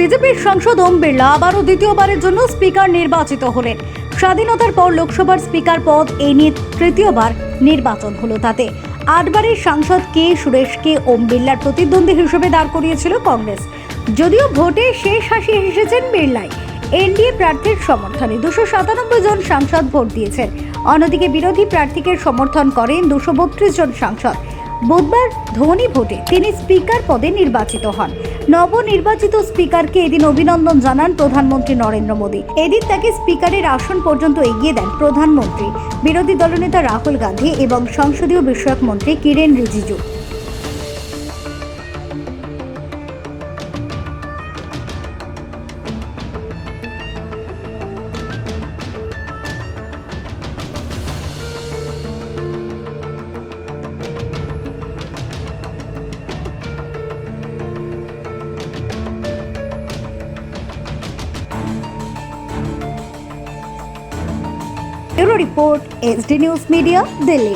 বিজেপির সাংসদ ওম বিড়লা আবারও দ্বিতীয়বারের জন্য স্পিকার নির্বাচিত হলেন। স্বাধীনতার পর লোকসভার স্পিকার পদ এই নিয়ে তৃতীয়বার নির্বাচন হলো তাতে। আটবারের সাংসদ কে সুরেশকে ওম বিড়লার প্রতিদ্বন্দ্বী হিসেবে দাঁড় করিয়েছিল কংগ্রেস। যদিও ভোটে শেষ হাসি হেসেছেন বিড়লাই। এনডিএ প্রার্থীর সমর্থনে দুশো সাতানব্বই জন সাংসদ ভোট দিয়েছেন। অন্যদিকে বিরোধী প্রার্থীকে সমর্থন করেন দুশো বত্রিশ জন সাংসদ। বুধবার ধোনি ভোটে তিনি স্পিকার পদে নির্বাচিত হন। নবনির্বাচিত স্পিকারকে এদিন অভিনন্দন জানান প্রধানমন্ত্রী নরেন্দ্র মোদী। এদিন তাকে স্পিকারের আসন পর্যন্ত এগিয়ে দেন প্রধানমন্ত্রী। বিরোধী দলনেতা রাহুল গান্ধী এবং সংসদীয় বিষয়ক মন্ত্রী Kiren Rijiju. Bureau report H D news media Delhi.